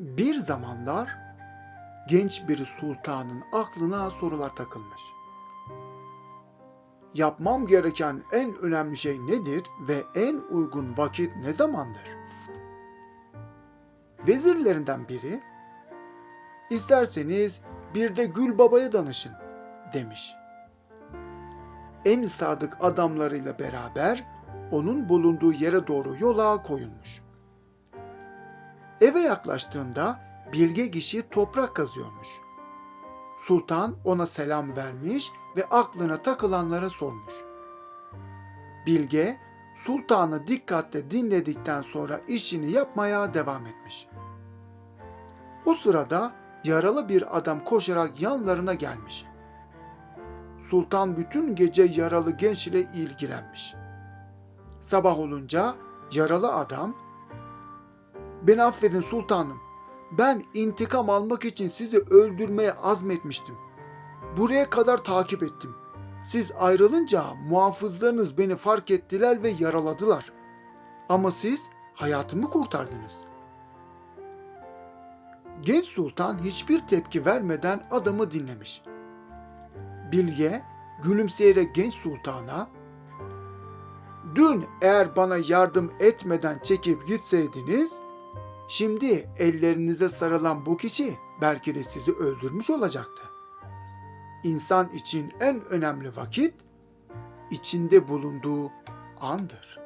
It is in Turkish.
Bir zamanlar genç bir sultanın aklına sorular takılmış. Yapmam gereken en önemli şey nedir ve en uygun vakit ne zamandır? Vezirlerinden biri, isterseniz bir de Gül Baba'ya danışın demiş. En sadık adamlarıyla beraber onun bulunduğu yere doğru yola koyulmuş. Eve yaklaştığında bilge kişi toprak kazıyormuş. Sultan ona selam vermiş ve aklına takılanlara sormuş. Bilge, sultanı dikkatle dinledikten sonra işini yapmaya devam etmiş. O sırada yaralı bir adam koşarak yanlarına gelmiş. Sultan bütün gece yaralı genç ile ilgilenmiş. Sabah olunca yaralı adam Beni affedin sultanım. Ben intikam almak için sizi öldürmeye azmetmiştim. Buraya kadar takip ettim. Siz ayrılınca muhafızlarınız beni fark ettiler ve yaraladılar. Ama siz hayatımı kurtardınız. Genç sultan hiçbir tepki vermeden adamı dinlemiş. Bilge gülümseyerek genç sultana Dün eğer bana yardım etmeden çekip gitseydiniz, şimdi ellerinize sarılan bu kişi belki de sizi öldürmüş olacaktı. İnsan için en önemli vakit içinde bulunduğu andır.